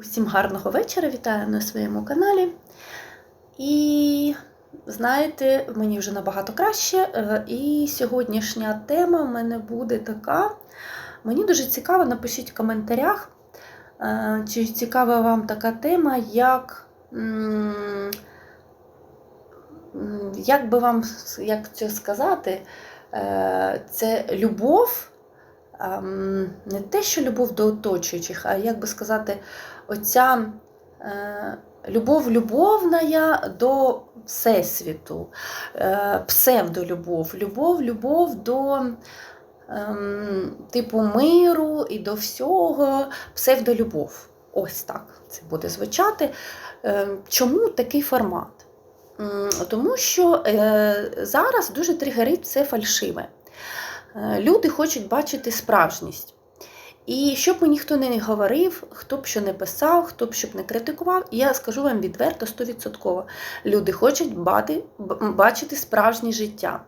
Усім гарного вечора, вітаю на своєму каналі. І знаєте, мені вже набагато краще. е, І сьогоднішня тема в мене буде така. Мені дуже цікаво, напишіть в коментарях, е, чи цікава вам така тема, як. Як би вам як це сказати, Е, це любов, не те, що любов до оточуючих, а як би сказати, оця е, любов любовна до Всесвіту, е, псевдолюбов, любов, любов до ем, типу миру і до всього, псевдолюбов. Ось так це буде звучати. Е, Чому такий формат? Тому що зараз дуже тригерить все фальшиве. Е, Люди хочуть бачити справжність. І щоб мені ніхто не говорив, хто б що не писав, хто б щоб не критикував, я скажу вам відверто 100%. Люди хочуть бати, бачити справжнє життя.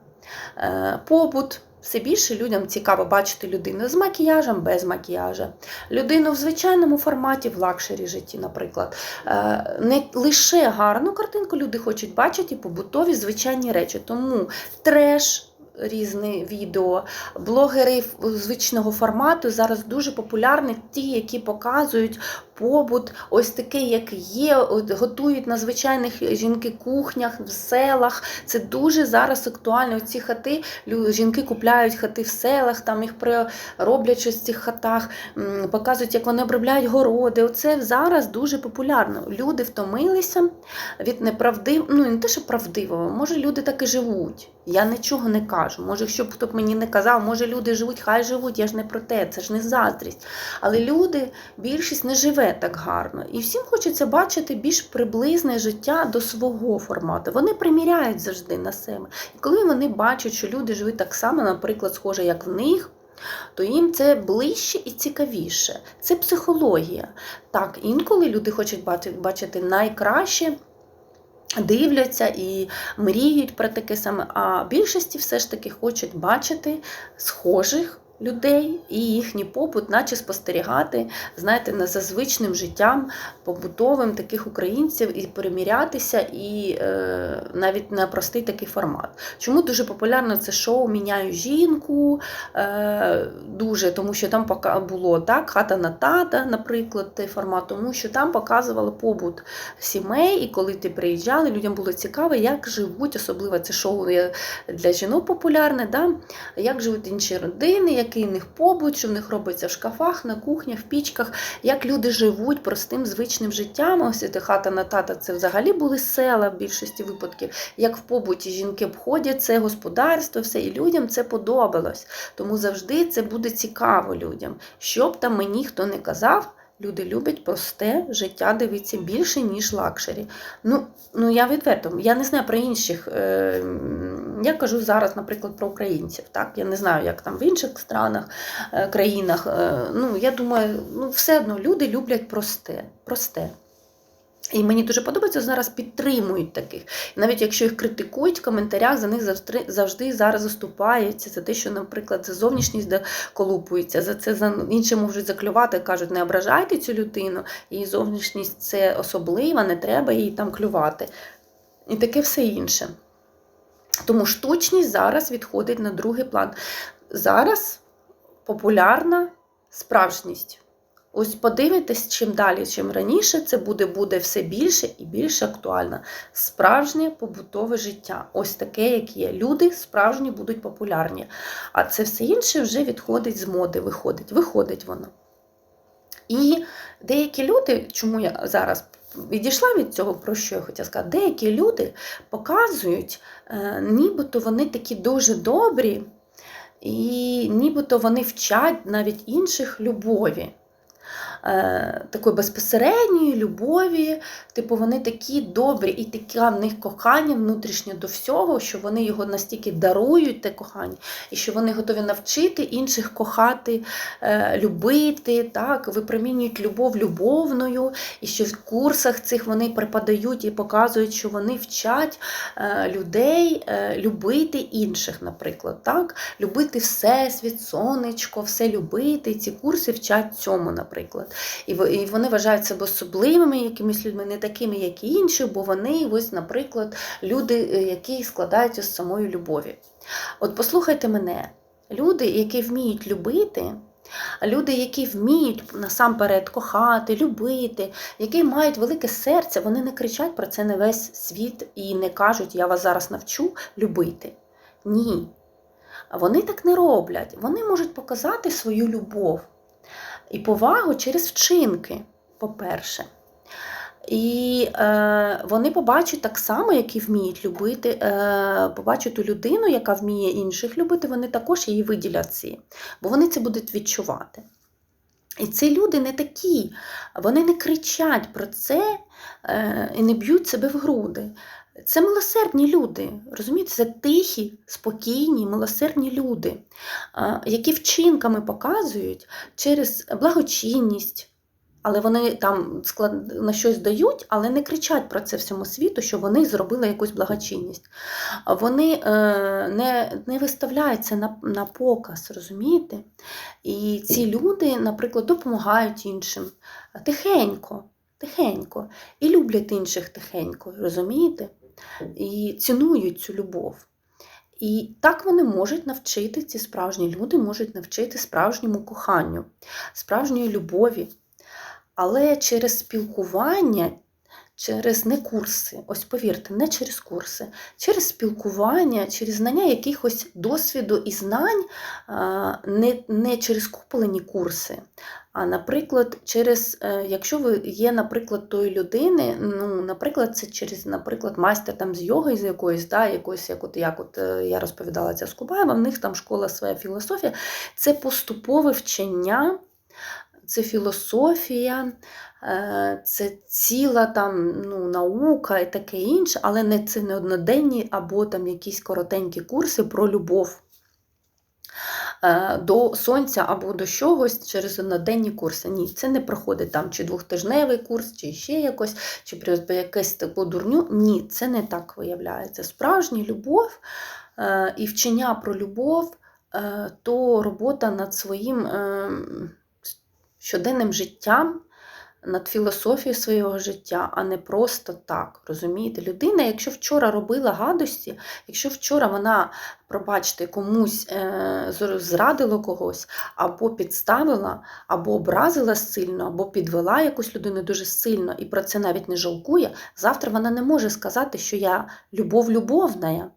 Е, Побут. Все більше людям цікаво бачити людину з макіяжем, без макіяжа, людину в звичайному форматі, в лакшері житті, наприклад. Е, Не лише гарну картинку люди хочуть бачити, побутові звичайні речі. Тому треш. Різні відео, блогери звичного формату зараз дуже популярні, ті, які показують побут, ось такий, як є, от готують на звичайних жінки кухнях, в селах. Це дуже зараз актуально. Ці хати жінки купляють хати в селах, там їх роблять щось в цих хатах, показують, як вони обробляють городи. Оце зараз дуже популярно. Люди втомилися від неправдив... ну не те, що правдивого, може люди так і живуть. Я нічого не кажу. Може, якщо б хто б мені не казав, може люди живуть, хай живуть, я ж не про те, це ж не заздрість. Але люди, більшість не живе так гарно. І всім хочеться бачити більш приблизне життя до свого формату. Вони приміряють завжди на себе. І коли вони бачать, що люди живуть так само, наприклад, схоже, як в них. То їм це ближче і цікавіше. Це психологія. Так, інколи люди хочуть бачити, найкраще, дивляться і мріють про таке саме. А більшості все ж таки хочуть бачити схожих людей і їхній побут, наче спостерігати, знаєте, на зазвичним життям побутовим таких українців і перемірятися, і е, навіть на простий такий формат. Чому дуже популярно це шоу Міняю жінку? Е, дуже, тому що там було так, хата на тата, наприклад, той формат, тому що там показували побут сімей, і коли ти приїжджали, людям було цікаво, як живуть, особливо це шоу для жінок популярне, да? як живуть інші родини, який в них побут, що в них робиться в шкафах, на кухнях, в пічках, як люди живуть простим звичним життям. Ось ця хата на тата це взагалі були села в більшості випадків. Як в побуті жінки обходять це господарство, все, і людям це подобалось. Тому завжди це буде цікаво людям. Що б там мені хто не казав. Люди люблять просте життя, дивиться більше, ніж лакшері. Ну, ну я відверто, я не знаю про інших. Е, я кажу зараз, наприклад, про українців. Так? Я не знаю, як там в інших странах, е, країнах. Е, ну, я думаю, ну, все одно люди люблять просте. просте. І мені дуже подобається, зараз підтримують таких. І навіть якщо їх критикують в коментарях, за них завжди, завжди зараз заступаються за те, що, наприклад, за зовнішність колупується, за це за інше можуть заклювати, кажуть, не ображайте цю людину, її зовнішність це особлива, не треба її там клювати. І таке все інше. Тому штучність зараз відходить на другий план. Зараз популярна справжність. Ось подивитесь, чим далі, чим раніше, це буде, буде все більше і більше актуально. Справжнє побутове життя. Ось таке, як є. Люди справжні будуть популярні. А це все інше вже відходить з моди, виходить. Виходить воно. І деякі люди, чому я зараз відійшла від цього, про що я хотіла сказати, деякі люди показують, е, нібито вони такі дуже добрі, і нібито вони вчать навіть інших любові. Е, такої безпосередньої любові, типу вони такі добрі, і таке в них кохання внутрішнє до всього, що вони його настільки дарують, те кохання, і що вони готові навчити інших кохати, е, любити, так, випромінюють любов любовною, і що в курсах цих вони преподають і показують, що вони вчать е, людей любити інших, наприклад, так, любити всесвіт, сонечко, все любити. І ці курси вчать цьому, наприклад. І і вони вважають себе особливими якимись людьми, не такими, як і інші, бо вони, ось, наприклад, люди, е, які складаються з самої любові. От послухайте мене, люди, які вміють любити. Люди, які вміють насамперед кохати, любити, які мають велике серце, вони не кричать про це на весь світ і не кажуть, я вас зараз навчу любити. Ні. Вони так не роблять. Вони можуть показати свою любов і повагу через вчинки, по-перше. І е, вони побачать так само, як і вміють любити, е, побачать ту людину, яка вміє інших любити, вони також її виділять ці, бо вони це будуть відчувати. І ці люди не такі, вони не кричать про це е, і не б'ють себе в груди. Це милосердні люди, розумієте, це тихі, спокійні, милосердні люди, які вчинками показують через благочинність, але вони там на щось дають, але не кричать про це всьому світу, що вони зробили якусь благочинність. Вони е, не, не виставляються на, на показ, розумієте? І ці люди, наприклад, допомагають іншим тихенько, тихенько, і люблять інших тихенько, розумієте? І цінують цю любов. І так вони можуть навчити, ці справжні люди можуть навчити справжньому коханню, справжньої любові. Але через спілкування, через не курси, ось повірте, не через курси, через спілкування, через знання якихось досвіду і знань, не, не через куплені курси. А, наприклад, через, е, якщо ви є, наприклад, тої людини, ну, наприклад, це через, наприклад, майстер там з йоги з якоїсь, да, якоїсь, як от, як от е, я розповідала ця з Кубаєва, в них там школа своя філософія, це поступове вчення це філософія, е, це ціла там ну, наука і таке інше, але не це не одноденні або там якісь коротенькі курси про любов е, до сонця або до чогось через одноденні курси. Ні, це не проходить там чи двохтижневий курс, чи ще якось, чи якесь таку дурню. Ні, це не так виявляється. Справжня любов е, і вчення про любов. То робота над своїм ем, щоденним життям, над філософією свого життя, а не просто так. Розумієте? Людина, якщо вчора робила гадості, якщо вчора вона, пробачте, комусь е, зрадила когось, або підставила, або образила сильно, або підвела якусь людину дуже сильно, і про це навіть не жалкує, завтра вона не може сказати, що я любов любовна,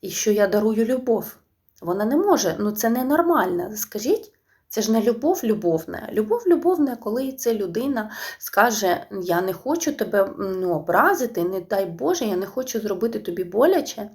і що я дарую любов. Вона не може, ну це ненормально. Скажіть? Це ж не любов любовна. Любов любовна, коли ця людина скаже: Я не хочу тебе ну, образити, не дай Боже, я не хочу зробити тобі боляче,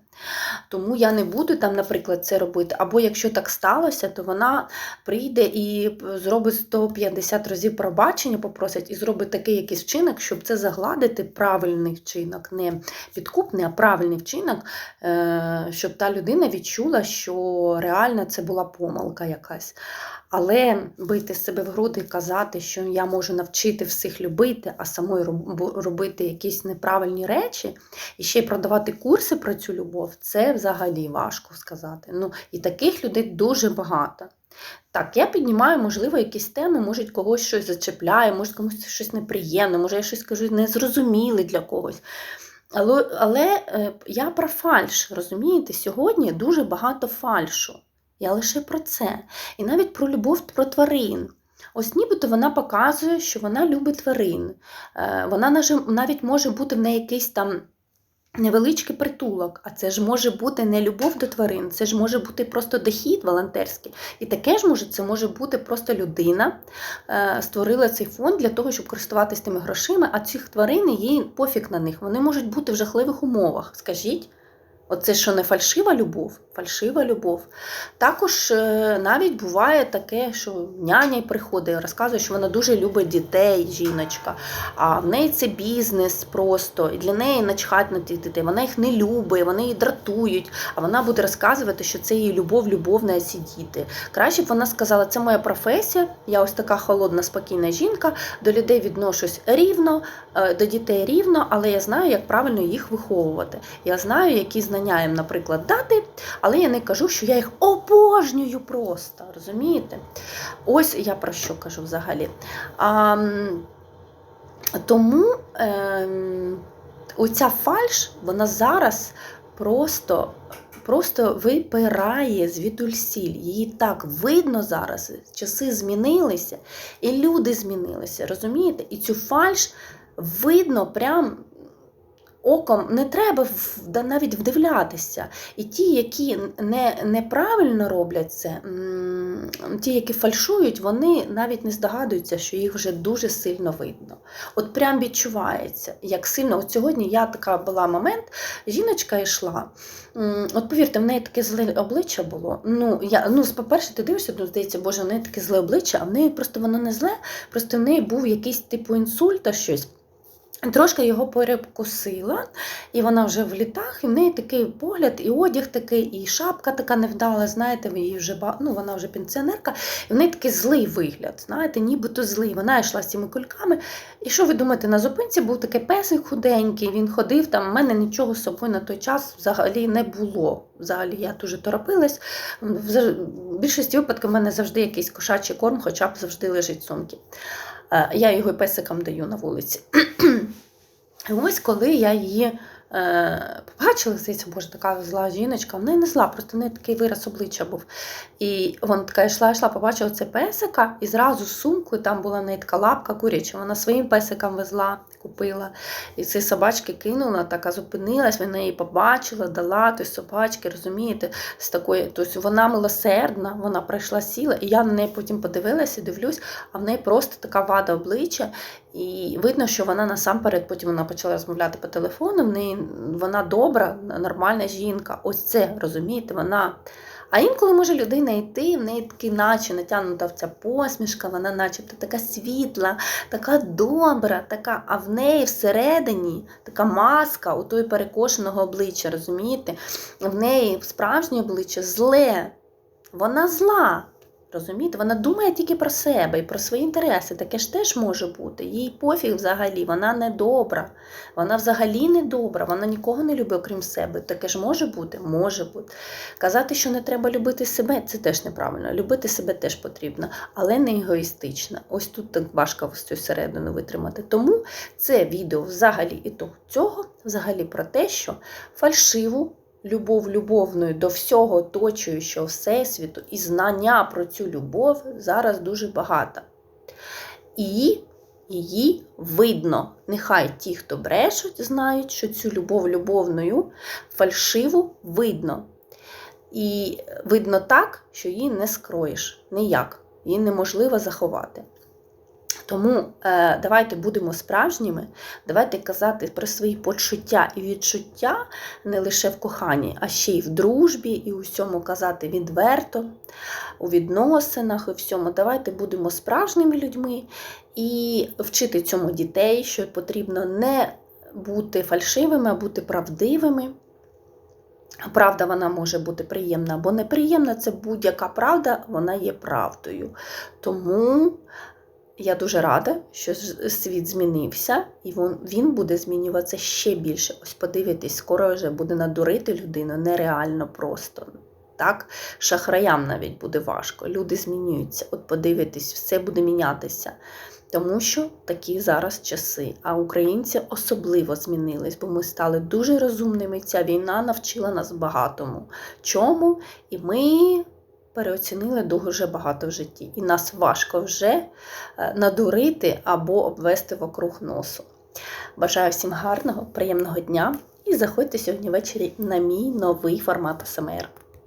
тому я не буду там, наприклад, це робити. Або якщо так сталося, то вона прийде і зробить 150 разів пробачення, попросить, і зробить такий якийсь вчинок, щоб це загладити правильний вчинок, не підкупний, а правильний вчинок, е, щоб та людина відчула, що реально це була помилка якась. Але бити себе в груди і казати, що я можу навчити всіх любити, а самою робити якісь неправильні речі, і ще й продавати курси про цю любов, це взагалі важко сказати. Ну, І таких людей дуже багато. Так, я піднімаю, можливо, якісь теми, може когось щось зачепляє, може комусь щось неприємне, може я щось кажу незрозуміле для когось. Але, але я про фальш, розумієте, сьогодні дуже багато фальшу. Я лише про це. І навіть про любов про тварин. Ось нібито вона показує, що вона любить тварин. Е, вона навіть може бути в неї якийсь там невеличкий притулок, а це ж може бути не любов до тварин, це ж може бути просто дохід волонтерський. І таке ж може, це може бути просто людина е, створила цей фонд для того, щоб користуватися тими грошима, а цих тварин їй пофіг на них. Вони можуть бути в жахливих умовах. Скажіть. Оце, що не фальшива любов, фальшива любов. Також е, навіть буває таке, що няня приходить розказує, що вона дуже любить дітей, жіночка, а в неї це бізнес просто, і для неї начхать на тих дітей. Вона їх не любить, вони її дратують, а вона буде розказувати, що це її любов, любовна ці діти. Краще б вона сказала, це моя професія, я ось така холодна, спокійна жінка, до людей відношусь рівно, е, до дітей рівно, але я знаю, як правильно їх виховувати. Я знаю, які знання знання наприклад, дати, але я не кажу, що я їх обожнюю просто. Розумієте? Ось я про що кажу взагалі. А, Тому е, оця фальш, вона зараз просто. Просто випирає звідульсіль. Її так видно зараз. Часи змінилися, і люди змінилися. Розумієте? І цю фальш видно прям оком не треба навіть вдивлятися. І ті, які не, неправильно роблять це, ті, які фальшують, вони навіть не здогадуються, що їх вже дуже сильно видно. От прям відчувається, як сильно. От сьогодні я така була момент, жіночка йшла. От повірте, в неї таке зле обличчя було. Ну, я, ну, по-перше, ти дивишся, ну, здається, боже, в неї таке зле обличчя, а в неї просто воно не зле, просто в неї був якийсь типу інсульт, а щось. Трошки його перекусила, і вона вже в літах, і в неї такий погляд, і одяг такий, і шапка така невдала, знаєте, її вже ну, вона вже пенсіонерка, і в неї такий злий вигляд, знаєте, нібито злий. Вона йшла з цими кульками. І що ви думаєте, на зупинці був такий песик худенький, він ходив, там в мене нічого з собою на той час взагалі не було. Взагалі я дуже торопилась. В більшості випадків в мене завжди якийсь кошачий корм, хоча б завжди лежить. Е, я його песикам даю на вулиці. Ось коли я її е, побачила, здається, боже, така зла жіночка, вона не зла, просто в неї такий вираз обличчя був. І вона така йшла, йшла, побачила це песика, і зразу з сумкою там була не така лапка куряча, вона своїм песикам везла, купила. І ці собачки кинула, така зупинилась, вона її побачила, дала той собачки, розумієте, з такої, тобто вона милосердна, вона прийшла сіла, і я на неї потім подивилася, дивлюсь, а в неї просто така вада обличчя. І видно, що вона насамперед потім вона почала розмовляти по телефону. В неї вона добра, нормальна жінка. Ось це розумієте, вона. А інколи може людина йти, в неї такий, наче натягнута ця посмішка, вона начебто така світла, така добра, така, а в неї всередині така маска у той перекошеного обличчя, розумієте? В неї справжнє обличчя зле, вона зла. Розумієте, вона думає тільки про себе і про свої інтереси. Таке ж теж може бути. Їй пофіг взагалі, вона не добра. Вона взагалі не добра, вона нікого не любить, окрім себе. Таке ж може бути? Може бути. Казати, що не треба любити себе, це теж неправильно. Любити себе теж потрібно, але не егоїстично. Ось тут так важко ось цю середину витримати. Тому це відео взагалі і того цього, взагалі про те, що фальшиву любов любовною до всього оточуючого Всесвіту, і знання про цю любов зараз дуже багато. І її видно. Нехай ті, хто брешуть, знають, що цю любов любовною фальшиву видно. І видно так, що її не скроєш ніяк, її неможливо заховати. Тому е, давайте будемо справжніми, давайте казати про свої почуття і відчуття не лише в коханні, а ще й в дружбі, і у всьому казати відверто, у відносинах, і всьому. Давайте будемо справжніми людьми і вчити цьому дітей, що потрібно не бути фальшивими, а бути правдивими. Правда, вона може бути приємна або неприємна, це будь-яка правда, вона є правдою. Тому я дуже рада, що світ змінився, і він буде змінюватися ще більше. Ось подивитись, скоро вже буде надурити людину нереально просто. Так, Шахраям навіть буде важко. Люди змінюються. От подивитись, все буде мінятися. Тому що такі зараз часи. А українці особливо змінились, бо ми стали дуже розумними. Ця війна навчила нас багатому. Чому? І ми переоцінили дуже багато в житті. І нас важко вже е, надурити або обвести вокруг носу. Бажаю всім гарного, приємного дня і заходьте сьогодні ввечері на мій новий формат СМР.